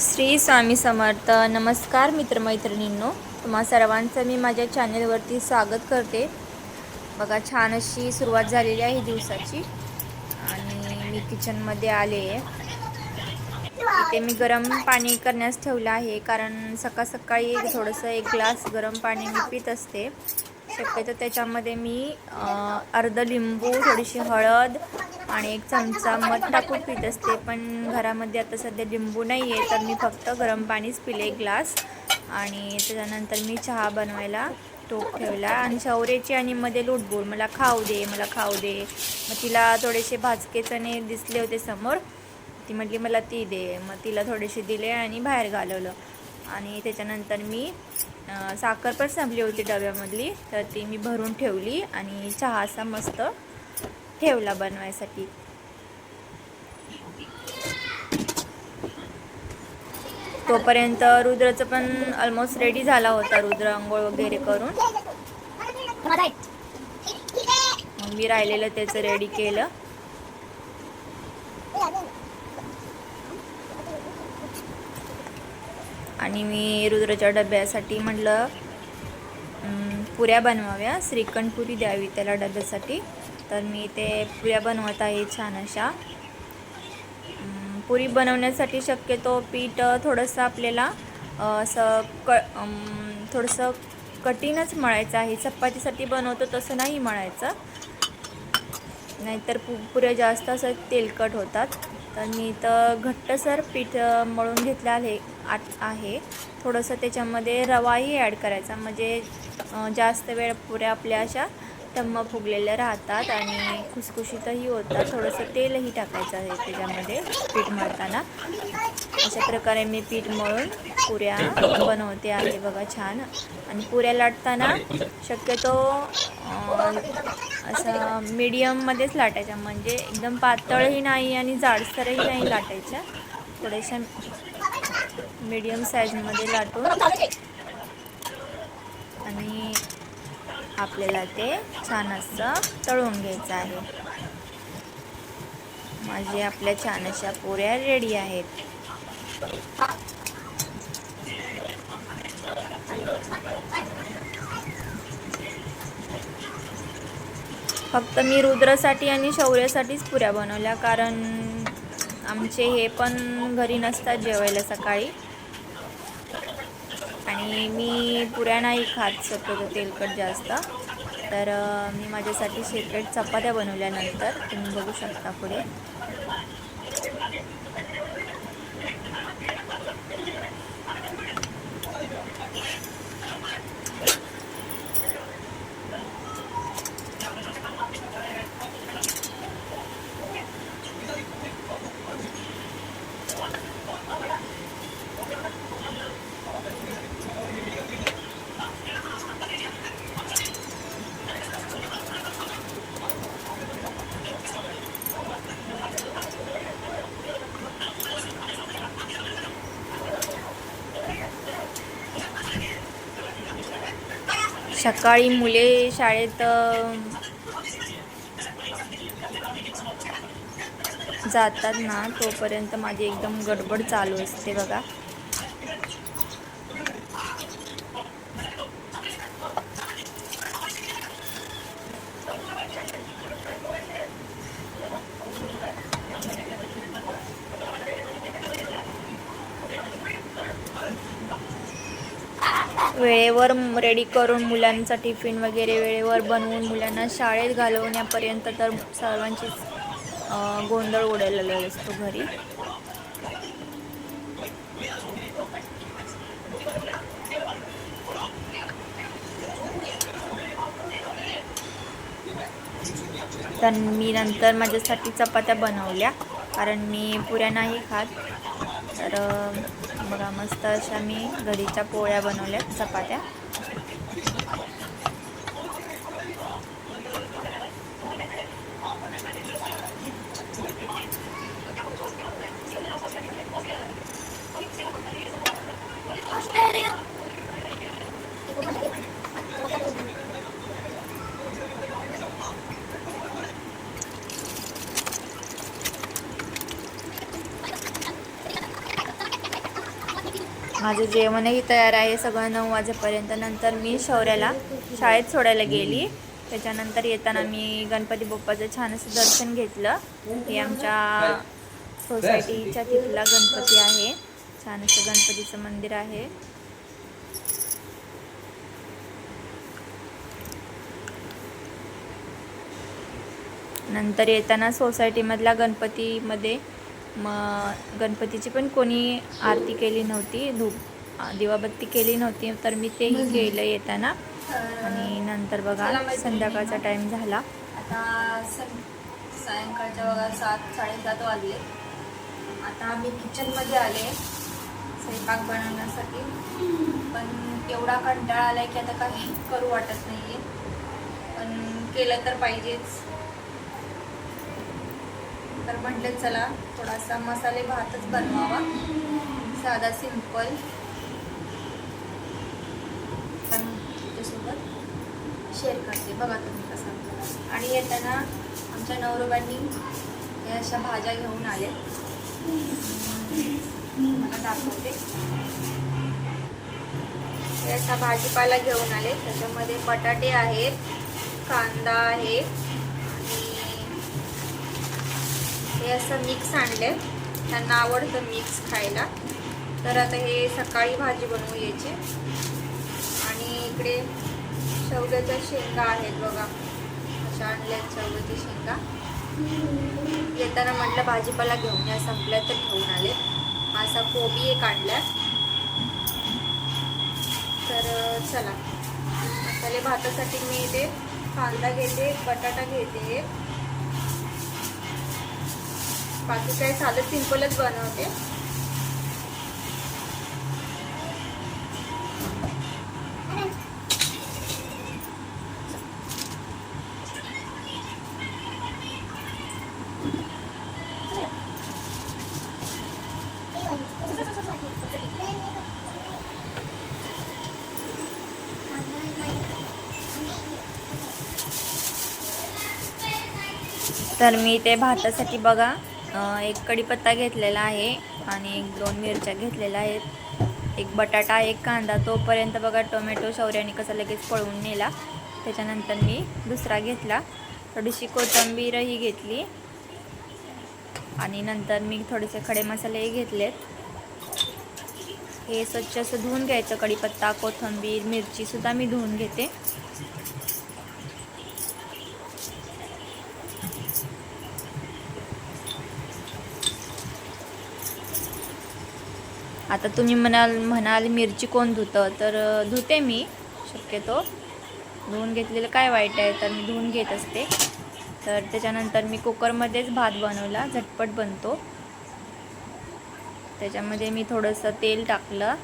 श्री स्वामी समर्थ. नमस्कार मित्रमैत्रिणींनो. तुम्हा सर्वांचं मी माझ्या चॅनेलवरती स्वागत करते. बघा छान अशी सुरुवात झालेली आहे दिवसाची. आणि मी किचनमध्ये आले आहे. इथे मी गरम पाणी करण्यास ठेवलं आहे. कारण सकाळ सकाळी थोडंसं एक ग्लास गरम पाणी मी पित असते. शक्यतो त्याच्यामध्ये मी अर्ध लिंबू थोडीशी हळद आणि एक चमचा मध टाकून पित असते. पण घरामध्ये आता सध्या लिंबू नाही आहे तर मी फक्त गरम पाणीच पिले एक ग्लास. आणि त्याच्यानंतर मी चहा बनवायला टोक ठेवला. आणि शौर्याची आणि मध्ये लुटबूड मला खाऊ दे मला खाऊ दे. मग तिला थोडेसे भाजके चणे दिसले होते समोर. ती म्हटली मला ती दे. मग तिला थोडेसे दिले आणि बाहेर घालवलं. आणि त्याच्यानंतर मी साखर पण संपली होती डब्यामधली तर ती मी भरून ठेवली आणि चहा असा मस्त ठेवला बनवायसाठी. तोपर्यंत रुद्रचं पण ऑलमोस्ट रेडी झाला होता रुद्र आंघोळ वगैरे करून. मग मी राहिलेलं त्याचं रेडी केलं. आणि मी रुद्राच्या डब्यासाठी म्हटलं पुऱ्या बनवाव्या. श्रीखंड पुरी द्यावी त्याला डब्यासाठी. तर मी ते पुऱ्या बनवत आहे छान अशा. पुरी बनवण्यासाठी शक्यतो पीठ थोडंसं आपल्याला असं क थोडंसं कठीणच मळायचं आहे. चपातीसाठी बनवतो तसं नाही मळायचं. नाहीतर पु पुऱ्या जास्त असं तेलकट होतात. तर मी तर घट्टसर पीठ मळून घेतलं आहे. आत आहे. थोडंसं त्याच्यामध्ये रवाही ॲड करायचा. म्हणजे जास्त वेळ पुऱ्या आपल्या अशा टम्म फुगलेल्या राहतात आणि खुसखुशीतही होतात. थोडंसं तेलही टाकायचं आहे त्याच्यामध्ये पीठ मळताना. अशा प्रकारे मी पीठ मळून पुऱ्या बनवते आहे. बघा छान. आणि पुऱ्या लाटताना शक्यतो असं मीडियममध्येच लाटायच्या. म्हणजे एकदम पातळही नाही आणि जाडसरही नाही लाटायच्या. थोड्याशा मीडियम साईजमध्ये लाटून आणि आपल्याला ते छान असं तळून घ्यायचं आहे. माझे आपल्या छान अशा पुऱ्या रेडी आहेत. फक्त मी रुद्रासाठी आणि शौर्यासाठीच पुऱ्या बनवल्या कारण आमचे हे पण घरी नसतात जेवायला सकाळी. आणि मी पुऱ्या नाही खात शक्यतो तेलकट जास्त. तर मी माझ्यासाठी सेपरेट चपात्या बनवल्यानंतर तुम्ही बघू शकता पुढे. सकाळी मुले शाळेत जातात ना तोपर्यंत माझी एकदम गडबड चालू असते बघा. वेळेवर रेडी करून मुलांचा टिफिन वगैरे वेळेवर बनवून मुलांना शाळेत घालवण्यापर्यंत तर सर्वांचीच गोंधळ उडालेला असतो घरी. तर मी नंतर माझ्यासाठी चपात्या बनवल्या कारण मी पुऱ्या नाही खात. तर बघा मस्त अशा मी घरीच्या पोळ्या बनवल्या चपात्या. माझं जेवणही तयार आहे. सगळं नऊ वाजेपर्यंत. नंतर मी शौर्याला शाळेत सोडायला गेली. त्याच्यानंतर येताना मी गणपती बाप्पाचं छान असं दर्शन घेतलं. हे आमच्या सोसायटीच्या तिथला गणपती आहे. छान असं गणपतीचं मंदिर आहे. नंतर येताना सोसायटीमधल्या गणपतीमध्ये मग गणपतीची पण कोणी आरती केली नव्हती धूप दिवाबत्ती केली नव्हती तर मी तेही केलं येताना. आणि नंतर बघा संध्याकाळचा टाईम झाला. आता सं सायंकाळच्या बघा सात साडेसात वाजले. आता आम्ही किचनमध्ये आले. स्वयंपाक बनवण्यासाठी. पण एवढा कंटाळा आला की आता काही करू वाटत नाही आहे पण केलं तर पाहिजेच. तर म्हटलं चला थोडासा मसाले भातच बनवावा. साधा सिंपल पण त्याच्यासोबत शेअर करते. बघा तुम्ही कसं आणि येताना आमच्या नवरोबांनी या अशा भाज्या घेऊन आले. मला दाखवते. हे असा भाजीपाला घेऊन आले. त्याच्यामध्ये बटाटे आहेत कांदा आहे हे असं मिक्स आणलं आहे त्यांना आवडतं मिक्स खायला. तर आता हे सकाळी भाजी बनवू यायची. आणि इकडे शेवग्याच्या शेंगा आहेत बघा. अशा आणल्या शेवग्याची शेंगा. येताना म्हटलं भाजीपाला घेऊन या संपल्या तर घेऊन आले. असा कोबी एक आणला तर चला. मसाले भातासाठी मी इथे कांदा घेते बटाटा घेते. बाकी काय साधं सिंपलच बनवते. तर मी ते भातासाठी बघा. एक कढीपत्ता घेतलेला आहे आणि एक दोन मिरच्या घेतलेल्या आहेत. एक बटाटा एक कांदा तोपर्यंत बघा टोमॅटो शौर्याने कसा लगेच पळवून नेला. त्याच्यानंतर मी दुसरा घेतला. थोडीशी कोथिंबीरही घेतली. आणि नंतर मी थोडेसे खडे मसालेही घेतलेत. हे स्वच्छ असं धुवून घ्यायचं. कढीपत्ता कोथिंबीर मिरचीसुद्धा मी धुवून घेते. आता तुम्ही म्हणाल म्हणाल मिरची कोण धुतं? तर धुते मी. शक्यतो. धुवून घेतलेलं काय वाईट आहे तर मी धुवून घेत असते. तर त्याच्यानंतर मी कुकरमध्येच भात बनवला झटपट बनतो. त्याच्यामध्ये मी थोडंसं तेल टाकलं.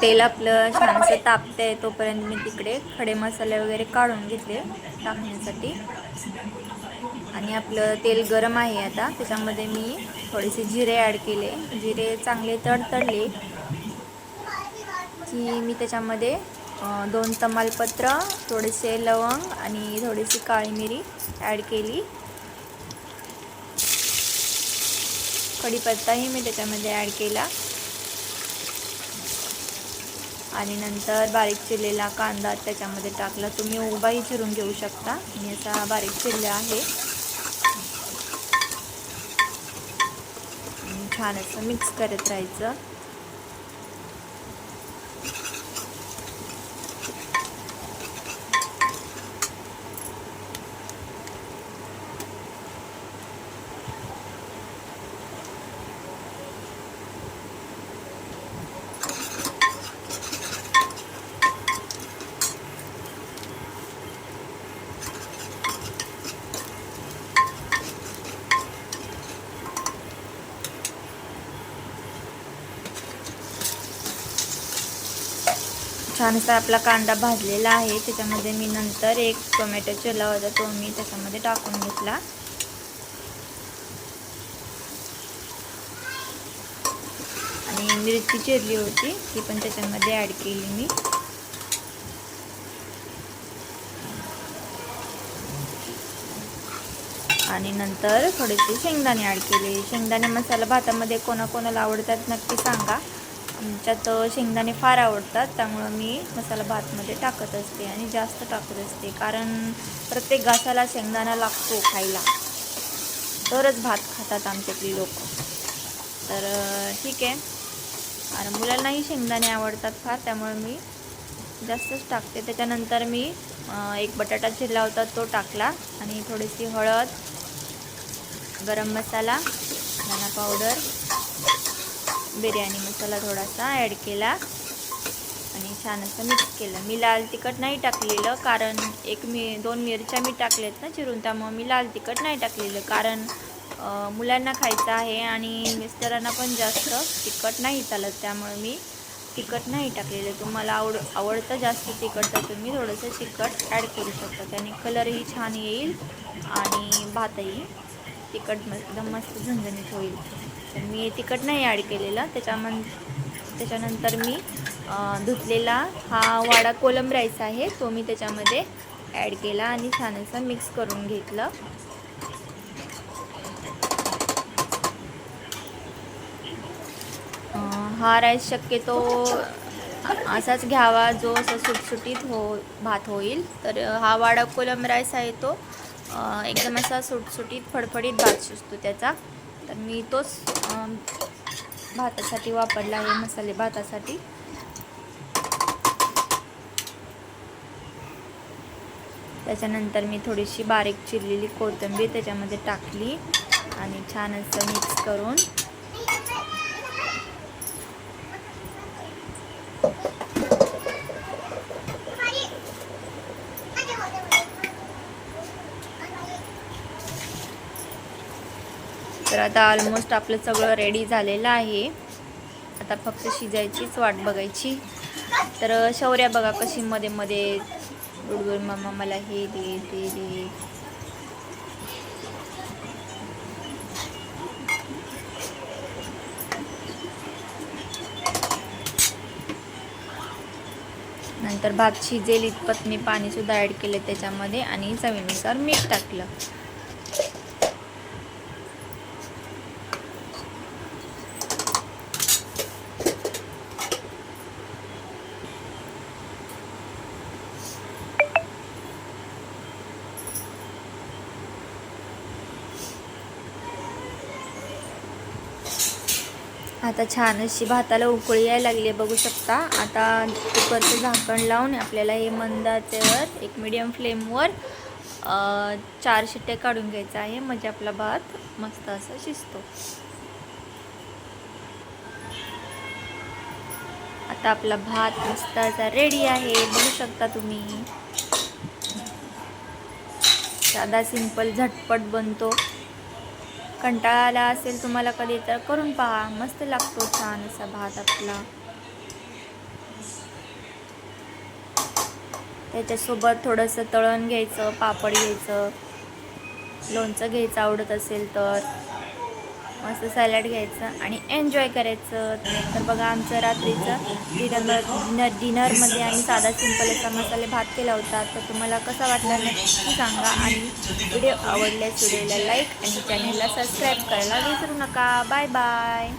तेल आपलं छानसं तापते तोपर्यंत मी तिकडे खडे मसाले वगैरे काढून घेतले टाकण्यासाठी. आणि आपलं तेल गरम आहे आता त्याच्यामध्ये मी थोडेसे जिरे ॲड केले. जिरे चांगले तडतडले की मी त्याच्यामध्ये दोन तमालपत्र थोडेसे लवंग आणि थोडीशी काळी मिरी ॲड केली. कढीपत्ताही मी त्याच्यामध्ये ॲड केला. आणि नंतर बारीक चिरलेला कांदा त्याच्यामध्ये टाकला. तुम्ही उभाही चिरून घेऊ शकता. मी असा बारीक चिरला आहे. छान असं मिक्स करत राहायचं. छानसा आपला कांदा भाजलेला आहे. त्याच्यामध्ये मी नंतर एक टोमॅटो चिरला होता तो मी त्याच्यामध्ये टाकून घेतला. आणि मिरची चिरली होती ती पण त्याच्यामध्ये ॲड केली मी. आणि नंतर थोडेसे शेंगदाणे ॲड केले. शेंगदाणे मसाला भातामध्ये कोणाकोणाला आवडतात नक्की सांगा. आमच्यात शेंगदाणे फार आवडतात त्यामुळं मी मसाला भातमध्ये टाकत असते आणि जास्त टाकत असते. कारण प्रत्येक घासाला शेंगदाणा लागतो खायला. तरच भात खातात आमच्यातली लोक. तर ठीक आहे. आणि मुलांनाही शेंगदाणे आवडतात फार त्यामुळे मी जास्तच टाकते. त्याच्यानंतर मी एक बटाटा चिरला होता तो टाकला. आणि थोडीशी हळद गरम मसाला धना पावडर बिर्याणी मसाला थोडासा ॲड केला. आणि छान असं मिक्स केलं. मी लाल तिखट नाही टाकलेलं कारण एक मी दोन मिरच्या मी टाकल्यात ना चिरून त्यामुळं मी लाल तिखट नाही टाकलेलं. कारण मुलांना खायचं आहे आणि मिस्टरांना पण जास्त तिखट नाही चालत त्यामुळे मी तिखट नाही टाकलेलं. तुम्हाला आवड आवडतं जास्त तिखट तर तुम्ही थोडंसं तिखट ॲड करू शकता. त्याने कलरही छान येईल आणि भातही तिखट म एकदम मस्त झणझणीत होईल. तर मी तिखट नाही ॲड केलेलं. त्याच्यामन त्याच्यानंतर मी धुतलेला हा वाडा कोलम राईस आहे तो मी त्याच्यामध्ये ॲड केला आणि छान असं मिक्स करून घेतलं. हा राईस शक्यतो असाच घ्यावा जो असं सुटसुटीत हो भात होईल. तर हा वाडा कोलम राईस आहे तो एकदम असा सुटसुटीत फडफडीत भात शिजतो त्याचा. तर मी तोच भातासाठी वापरला आहे मसाले भातासाठी. त्याच्यानंतर मी थोडीशी बारीक चिरलेली कोथिंबीर त्याच्यामध्ये टाकली आणि छान असं मिक्स करून आता ऑलमोस्ट आपलं सगळं रेडी झालेलं आहे. आता फक्त शिजायचीच वाट बघायची. तर शौर्या बघा कशी मध्ये मध्ये गुडगुड मामा मला हे दे ते दे. नंतर भात शिजेल इतपत मी पाणीसुद्धा ॲड केलं त्याच्यामध्ये आणि चवीनुसार मीठ टाकलं. आता छान अशी भाताला उकळी यायला लागली बघू शकता. आता कुकरचं झाकण लावून आपल्याला हे मंदाच्यावर एक मिडियम फ्लेमवर चार शिट्टे काढून घ्यायचं आहे. म्हणजे आपला भात मस्त असा शिजतो. आता आपला भात मस्त असा रेडी आहे. बघू शकता तुम्ही. साधा सिंपल झटपट बनतो. कंटाळा आला असेल तुम्हाला कधी तर करून पहा. मस्त लागतो छान असा भात आपला. त्याच्यासोबत थोडंसं तळण घ्यायचं पापड घ्यायचं. लोणचं घ्यायचं आवडत असेल तर. मस्त सॅलड घ्यायचं आणि एन्जॉय करायचं. तर बघा आमचं रात्रीचं डिनर डिनरमध्ये आम्ही साधा सिंपल असा मसाले भात केला होता. तर तुम्हाला कसा वाटला नक्की सांगा आणि व्हिडिओ आवडल्यास व्हिडिओला लाईक आणि चॅनलला सबस्क्राईब करायला विसरू नका. Bye bye